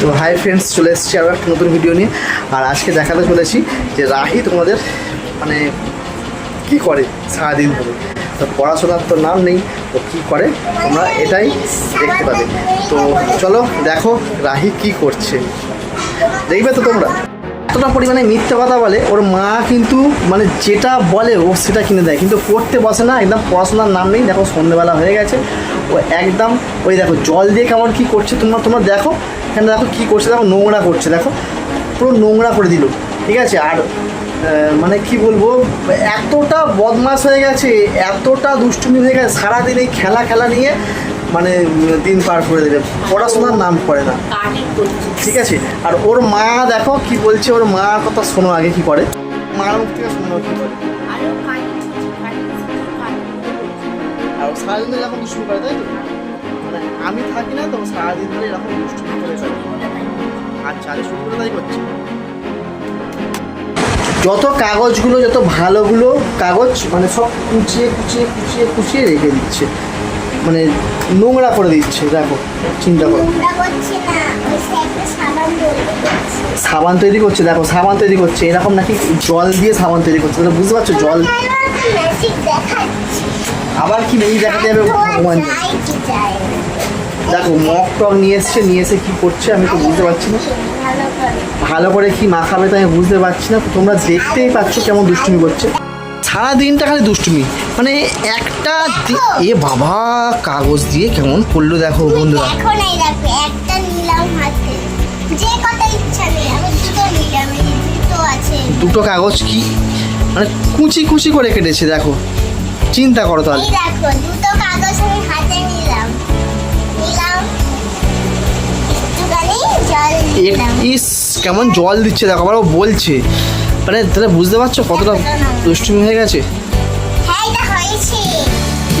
তো hi friends চলে এসেছি আরও একটা নতুন ভিডিও নিয়ে। আর আজকে দেখাতে চলেছি যে রাহি তোমাদের মানে কি করে সারাদিন ধরে? তো পড়াশোনার তো নাম নেই, তো কী করে? তোমরা এটাই দেখতে পাবে। তো চলো দেখো রাহি কি করছে। দেখবে তো তোমরা? এতটা পরিমাণে মিথ্যে কথা বলে, ওর মা কিন্তু মানে যেটা বলে ও সেটা কিনে দেয়। কিন্তু পড়তে বসে না, একদম পড়াশোনার নাম নেই, দেখো সন্ধ্যেবেলা হয়ে গেছে, ও একদম ওই দেখো জল দিয়ে কেমন কি করছে তোমরা তোমরা দেখো, এখানে দেখো কি করছে, দেখো নোংরা করছে, দেখো, পুরো নোংরা করে দিল, ঠিক আছে? আর মানে কি বলব, এতটা বদমাস হয়ে গেছে, এতটা দুষ্টুমি হয়ে গেছে, সারাদিন এই খেলা খেলা নিয়ে মানে দিন পার করে দেবে পড়াশোনার নাম করে না। ঠিক আছে? আর ওর মা, দেখো কি বলছে, ওর মা কথা শোনো আগে কি করে। মার মুখ থেকে শোনো কি করে। আর ও সারাদিন ধরে এরকম দুষ্টুমি করে, তাই তো? মানে আমি থাকি না, তো সারাদিন ধরে এরকম দুষ্টুমি করে চলে আচ্ছা শুরু করে তাই করছে। যত কাগজগুলো, যত ভালোগুলো কাগজ মানে সব কুচিয়ে কুচিয়ে কুচিয়ে কুচিয়ে রেখে দিচ্ছে। মানে নোংরা করে দিচ্ছে দেখো চিন্তা করো। সাবান তৈরি করছে। দেখো সাবান তৈরি করছে। এরকম নাকি জল দিয়ে সাবান তৈরি করছে তাহলে বুঝতে পারছ জল আবার কি নেই দেখাতে যাবে ভগবান দেখো মগ টক নিয়ে এসছে নিয়ে এসে কি করছে আমি তো বুঝতে পারছি না। ভালো করে কি মাখাবে তো আমি বুঝতে পারছি না। তোমরা দেখতেই পাচ্ছ কেমন দুষ্টুমি করছে। সারা দিনটা খালি দুষ্টুমি। মানে একটা এ বাবা কাগজ দিয়ে কেমন পড়ল দেখো বন্ধুরা। এখন এই দেখো একটা নিলাম হাতে। যে কটা ইচ্ছা নেই আমি দুটো নিলাম দুটো আছে। দুটো কাগজ কি? মানে কুচি কুচি করে কেটেছে দেখো। চিন্তা করো তাহলে। দেখো দুটো কাগজ আমি হাতে নিলাম। নিলাম। একটুখানি জল দিলাম ইস কেমন জল দিচ্ছে দেখো আবার ও বলছে। মানে তাহলে বুঝতে পারছ কতটা দুষ্টুমি হয়ে গেছে?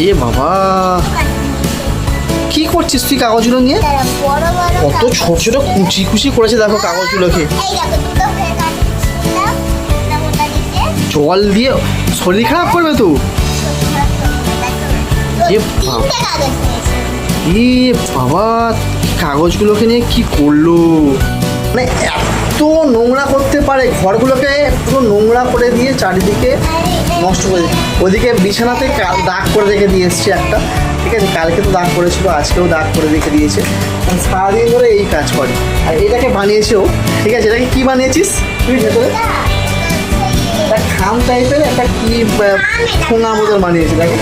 এ বাবা। কি করছিস তুই কাগজগুলো নিয়ে? কত। ছোট ছোট কুচি কুচি করেছে দেখো কাগজগুলোকে। জল দিয়ে শরীর খারাপ করবে তো? এ বাবা, কাগজগুলোকে নিয়ে কি করল? মানে এত নোংরা করতে পারে, ঘরগুলোকে পুরো নোংরা করে দিয়ে চারিদিকে নষ্ট করে ওদিকে বিছানাতে দাগ করে রেখে দিয়ে এসছে একটা। ঠিক আছে, কালকে তো দাগ করেছিল, আজকেও দাগ করে রেখে দিয়েছে। মানে সারাদিন ধরে এই কাজ করে। আর এটাকে বানিয়েছে ও। ঠিক আছে, এটাকে কী বানিয়েছিস? তুই ভেতরে? একটা খাম টাইপের একটা কি ঠোঙা মতন বানিয়েছে, দেখো।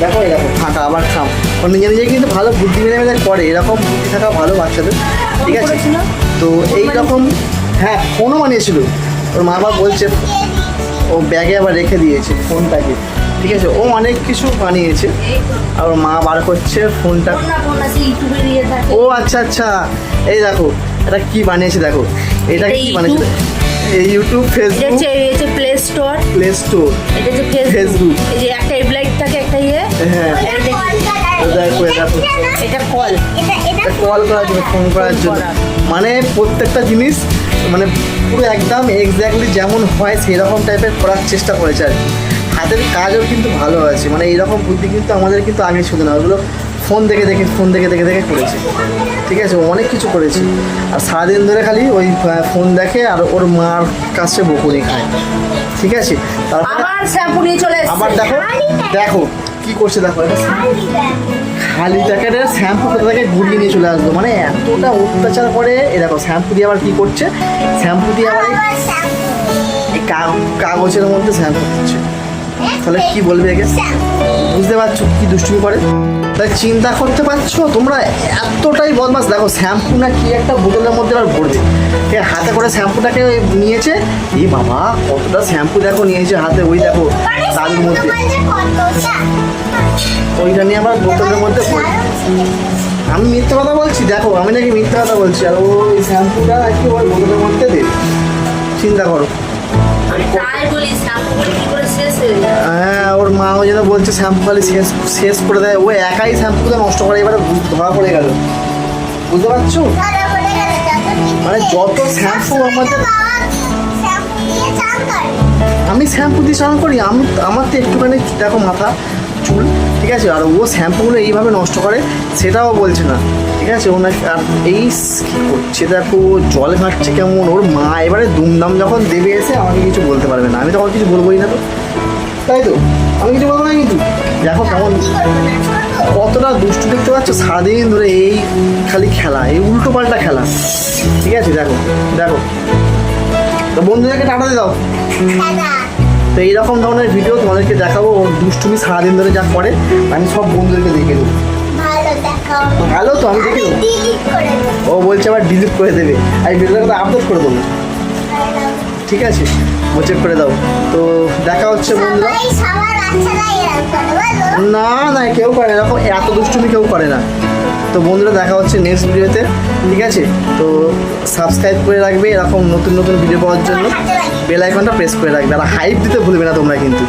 দেখো দেখো, ফাঁকা, আবার খাম। নিজে নিজে কিন্তু ভালো বুদ্ধি মেরে মেরে করে, এরকম বুদ্ধি থাকা ভালো বাচ্চাদের। ঠিক আছে? তো এই রকম হ্যাঁ ফোনও বানিয়েছিল। ওর মা বাবা বলছে ও ব্যাগে আবার রেখে দিয়েছে ফোনটাকে। ঠিক আছে ও অনেক কিছু বানিয়েছে। আর মা বার করছে ফোনটা। ও আচ্ছা আচ্ছা। এই দেখো এটা কি বানিয়েছে দেখো। এটা কি বানিয়েছে? এই ইউটিউব ফেসবুক হচ্ছে এই হচ্ছে প্লে স্টোর প্লে স্টোর এটা হচ্ছে Facebook। ফেসবুক এই যে একটা এপ্লাইট থাকে একটা ইয়ে। হ্যাঁ। এটা কল। এটা করার জন্য ফোন করার জন্য। মানে প্রত্যেকটা জিনিস মানে পুরো একদম এক্স্যাক্টলি যেমন হয় সেরকম টাইপের করার চেষ্টা করেছে আর কি। হাতের কাজও কিন্তু ভালো আছে। মানে এইরকম বুদ্ধি কিন্তু আমাদের কিন্তু আগে শুধু না। ওগুলো ফোন দেখে দেখে ফোন দেখে দেখে দেখে করেছে। ঠিক আছে অনেক কিছু করেছে। আর সারাদিন ধরে খালি ওই ফোন দেখে আর ওর মার কাছে বকুনি খায়। ঠিক আছে? তারপরে আবার দেখো দেখো কি করছে দেখো খালি খালি শ্যাম্পু কোথা থেকে ঘুরিয়ে নিয়ে চলে আসলো? মানে এতটা অত্যাচার করে এ দেখো শ্যাম্পু দিয়ে আবার কি করছে? শ্যাম্পু দিয়ে আবার কাগজের মধ্যে শ্যাম্পু দিচ্ছে। তাহলে কি বলবে একে বুঝতে পারছ কি দুষ্টুমি করে? তাই চিন্তা করতে পারছ? তোমরা এতটাই বদমাস দেখো শ্যাম্পু না কি একটা বোতলের মধ্যে আর ভরবে। এ হাতে করে শ্যাম্পুটাকে নিয়েছে? এই বাবা কতটা শ্যাম্পু দেখো নিয়েছে হাতে ওই দেখো তার মধ্যে। ওইটা নিয়ে আবার বোতলের মধ্যে আমি মিথ্যে কথা বলছি? দেখো আমি নাকি মিথ্যে কথা বলছি। আর ওই শ্যাম্পুটা একটু ওই বোতলের মধ্যে দে চিন্তা করো হয়ে ওর মা ওই জন্য বলছে শ্যাম্পু খালি শেষ শেষ করে দেয়। ও একাই শ্যাম্পুটা নষ্ট করে এবারে ধরা পড়ে গেল। বুঝতে পারছ? মানে যত শ্যাম্পু আমাদের আমি শ্যাম্পু দিয়ে স্নান করি আমি আমার তো একটুখানি দেখো মাথা চুল ঠিক আছে? আর ও শ্যাম্পুগুলো এইভাবে নষ্ট করে সেটাও বলছে না ঠিক আছে? ও নাকি আর এই কি করছে দেখো ও জল ঘাটছে কেমন? ওর মা এবারে দুমদাম যখন দেবে এসে আমাকে কিছু বলতে পারবে না। আমি তখন কিছু বলবোই না তো। তাই তো? আমি কিছু বলব না কিন্তু দেখো কেমন কতটা দুষ্টু দেখতে পাচ্ছ সারাদিন ধরে এই খালি খেলা এই উল্টো পাল্টা খেলা। ঠিক আছে দেখো দেখো। তো বন্ধুদেরকে টাটা দাও। তো এইরকম ধরনের ভিডিও তোমাদেরকে দেখাবো ওর দুষ্টুমি সারাদিন ধরে যা করে আমি সব বন্ধুদেরকে দেখে দেবো। ভালো তো আমি দেখে দেবো। ও বলছে আবার ডিলিট করে দেবে। আমি ভিডিওটা আপলোড করে দেবো। ঠিক আছে? মোচেক করে দাও। তো দেখা হচ্ছে বন্ধুরা। না না কেউ করে না। এরকম এত দুষ্টুমি কেউ করে না। তো বন্ধুরা দেখা হচ্ছে নেক্সট ভিডিওতে। ঠিক আছে? তো সাবস্ক্রাইব করে রাখবে। এরকম নতুন নতুন ভিডিও পাওয়ার জন্য বেল আইকনটা প্রেস করে রাখবে। আর হাইপ দিতে ভুলবে না তোমরা কিন্তু।